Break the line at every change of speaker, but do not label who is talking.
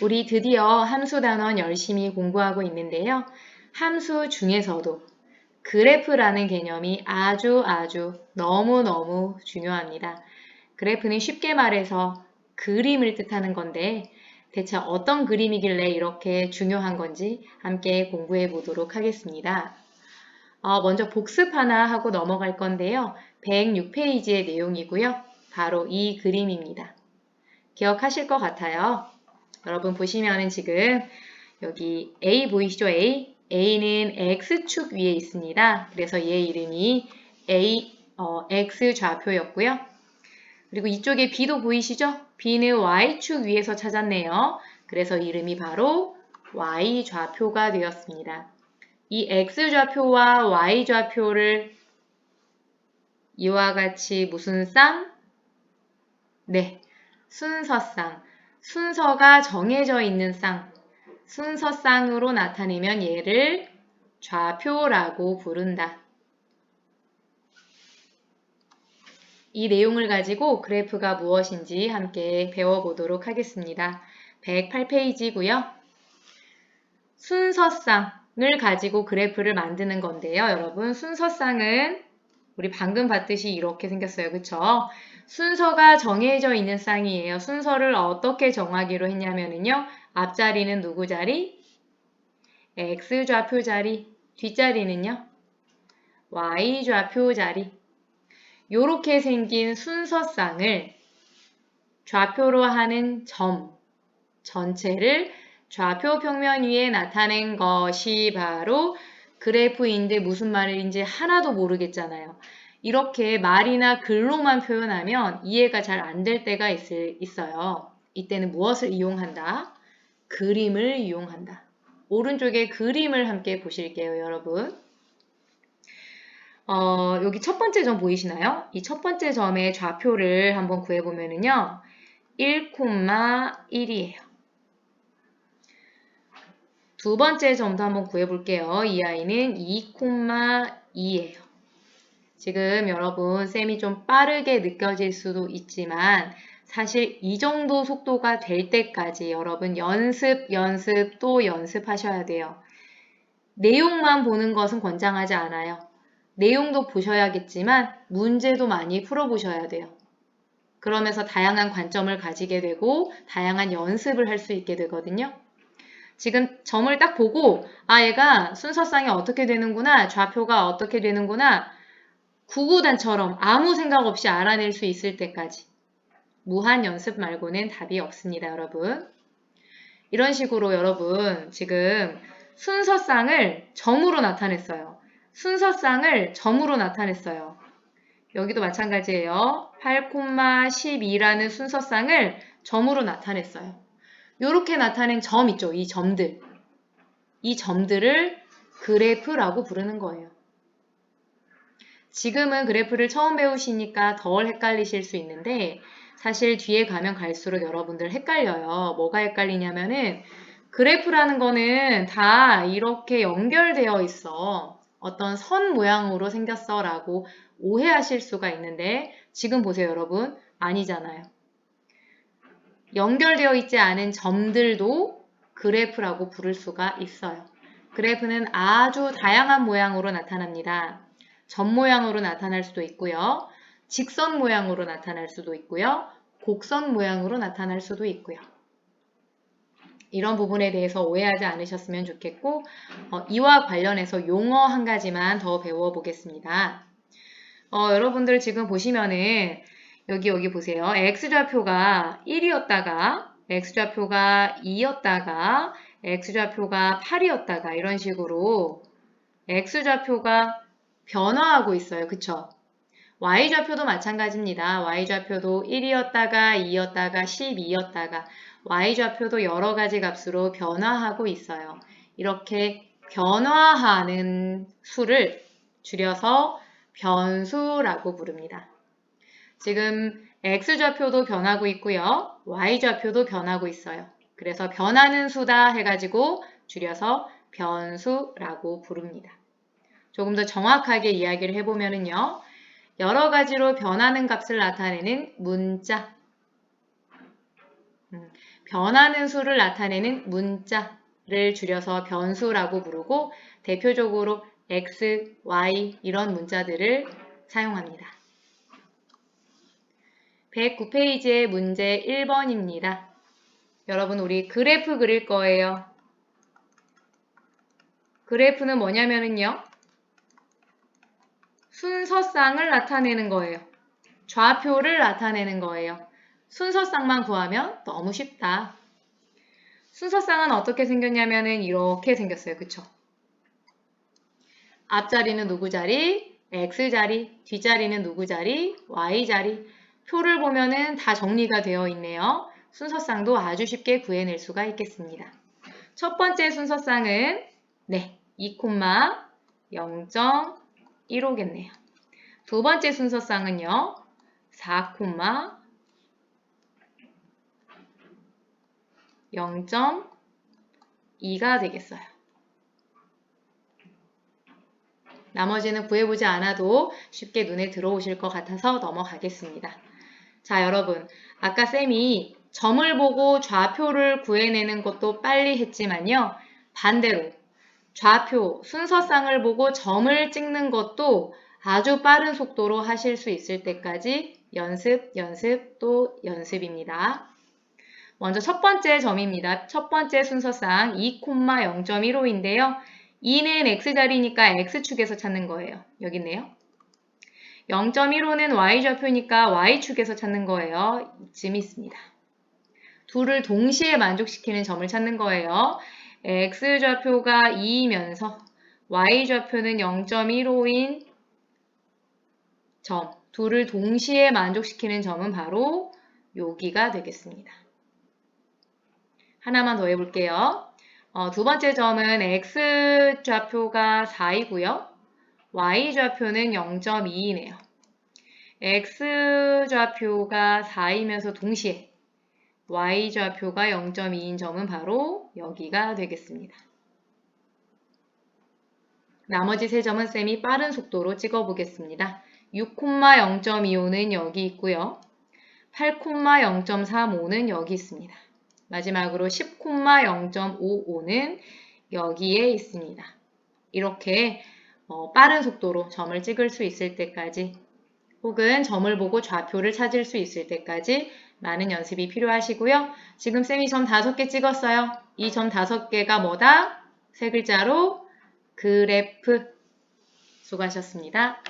우리 드디어 함수 단원 열심히 공부하고 있는데요. 함수 중에서도 그래프라는 개념이 아주 아주 너무너무 중요합니다. 그래프는 쉽게 말해서 그림을 뜻하는 건데 대체 어떤 그림이길래 이렇게 중요한 건지 함께 공부해 보도록 하겠습니다. 어, 먼저 복습 하나 하고 넘어갈 건데요. 106페이지의 내용이고요. 바로 이 그림입니다. 기억하실 것 같아요. 여러분 보시면은 지금 여기 A 보이시죠? A. A는 X축 위에 있습니다. 그래서 얘 이름이 A, 어, X 좌표였고요. 그리고 이쪽에 B도 보이시죠? B는 Y축 위에서 찾았네요. 그래서 이름이 바로 Y 좌표가 되었습니다. 이 X 좌표와 Y 좌표를 이와 같이 무슨 쌍? 네, 순서쌍. 순서가 정해져 있는 쌍. 순서쌍으로 나타내면 얘를 좌표라고 부른다. 이 내용을 가지고 그래프가 무엇인지 함께 배워보도록 하겠습니다. 108페이지고요. 순서쌍을 가지고 그래프를 만드는 건데요. 여러분 순서쌍은 우리 방금 봤듯이 이렇게 생겼어요. 그쵸? 순서가 정해져 있는 쌍이에요. 순서를 어떻게 정하기로 했냐면요. 앞자리는 누구 자리? X 좌표 자리. 뒷자리는요? Y 좌표 자리. 이렇게 생긴 순서쌍을 좌표로 하는 점 전체를 좌표 평면 위에 나타낸 것이 바로 그래프인데 무슨 말인지 하나도 모르겠잖아요. 이렇게 말이나 글로만 표현하면 이해가 잘 안 될 때가 있을, 있어요. 이때는 무엇을 이용한다? 그림을 이용한다. 오른쪽에 그림을 함께 보실게요, 여러분. 어, 여기 첫 번째 점 보이시나요? 이 첫 번째 점의 좌표를 한번 구해보면은요. 1,1이에요. 두 번째 점도 한번 구해볼게요. 이 아이는 2,2예요. 지금 여러분 쌤이 좀 빠르게 느껴질 수도 있지만 사실 이 정도 속도가 될 때까지 여러분 연습, 연습, 또 연습하셔야 돼요. 내용만 보는 것은 권장하지 않아요. 내용도 보셔야겠지만 문제도 많이 풀어보셔야 돼요. 그러면서 다양한 관점을 가지게 되고 다양한 연습을 할 수 있게 되거든요. 지금 점을 딱 보고 아 얘가 순서상이 어떻게 되는구나 좌표가 어떻게 되는구나 구구단처럼 아무 생각 없이 알아낼 수 있을 때까지 무한 연습 말고는 답이 없습니다 여러분 이런 식으로 여러분 지금 순서상을 점으로 나타냈어요 순서쌍을 점으로 나타냈어요. 여기도 마찬가지예요. 8,12라는 순서쌍을 점으로 나타냈어요. 이렇게 나타낸 점 있죠. 이 점들. 이 점들을 그래프라고 부르는 거예요. 지금은 그래프를 처음 배우시니까 덜 헷갈리실 수 있는데 사실 뒤에 가면 갈수록 여러분들 헷갈려요. 뭐가 헷갈리냐면은 그래프라는 거는 다 이렇게 연결되어 있어. 어떤 선 모양으로 생겼어 라고 오해하실 수가 있는데 지금 보세요 여러분 아니잖아요. 연결되어 있지 않은 점들도 그래프라고 부를 수가 있어요. 그래프는 아주 다양한 모양으로 나타납니다. 점 모양으로 나타날 수도 있고요. 직선 모양으로 나타날 수도 있고요. 곡선 모양으로 나타날 수도 있고요. 이런 부분에 대해서 오해하지 않으셨으면 좋겠고 어, 이와 관련해서 용어 한 가지만 더 배워보겠습니다. 어, 여러분들 지금 보시면은 여기 여기 보세요. x좌표가 1이었다가 x좌표가 2였다가 x좌표가 8이었다가 이런 식으로 x좌표가 변화하고 있어요. 그쵸? y좌표도 마찬가지입니다. y좌표도 1이었다가 2였다가 12였다가 y좌표도 여러 가지 값으로 변화하고 있어요. 이렇게 변화하는 수를 줄여서 변수라고 부릅니다. 지금 x좌표도 변하고 있고요. y좌표도 변하고 있어요. 그래서 변하는 수다 해가지고 줄여서 변수라고 부릅니다. 조금 더 정확하게 이야기를 해보면요. 여러 가지로 변하는 값을 나타내는 문자, 음, 변하는 수를 나타내는 문자를 줄여서 변수라고 부르고 대표적으로 x, y 이런 문자들을 사용합니다. 109페이지의 문제 1번입니다. 여러분 우리 그래프 그릴 거예요. 그래프는 뭐냐면은요. 순서쌍을 나타내는 거예요. 좌표를 나타내는 거예요. 순서쌍만 구하면 너무 쉽다. 순서쌍은 어떻게 생겼냐면은 이렇게 생겼어요. 그쵸? 앞자리는 누구 자리, X자리, 뒷자리는 누구 자리, Y자리. 표를 보면은 다 정리가 되어 있네요. 순서쌍도 아주 쉽게 구해낼 수가 있겠습니다. 첫 번째 순서쌍은 네, 2,0.15겠네요. 두 번째 순서쌍은요. 4,0.2가 되겠어요. 나머지는 구해보지 않아도 쉽게 눈에 들어오실 것 같아서 넘어가겠습니다. 자, 여러분. 아까 쌤이 점을 보고 좌표를 구해내는 것도 빨리 했지만요. 반대로 좌표, 순서쌍을 보고 점을 찍는 것도 아주 빠른 속도로 하실 수 있을 때까지 연습, 연습, 또 연습입니다. 먼저 첫 번째 점입니다. 첫 번째 순서쌍 2,0.15인데요. 2는 x자리니까 x축에서 찾는 거예요. 여기 있네요. 0.15는 y좌표니까 y축에서 찾는 거예요. 이쯤 있습니다. 둘을 동시에 만족시키는 점을 찾는 거예요. X좌표가 2이면서 y좌표는 0.15인 점, 둘을 동시에 만족시키는 점은 바로 여기가 되겠습니다. 하나만 더 해볼게요. 어, 두 번째 점은 x좌표가 4이고요. y좌표는 0.2이네요. x좌표가 4이면서 동시에 y좌표가 0.2인 점은 바로 여기가 되겠습니다. 나머지 세 점은 쌤이 빠른 속도로 찍어보겠습니다. 6,0.25는 여기 있고요. 8,0.35는 여기 있습니다. 마지막으로 10,0.55는 여기에 있습니다. 이렇게 어, 빠른 속도로 점을 찍을 수 있을 때까지 혹은 점을 보고 좌표를 찾을 수 있을 때까지 많은 연습이 필요하시고요. 지금 쌤이 점 5개 찍었어요. 이점 5개가 뭐다? 세 글자로 그래프. 수고하셨습니다.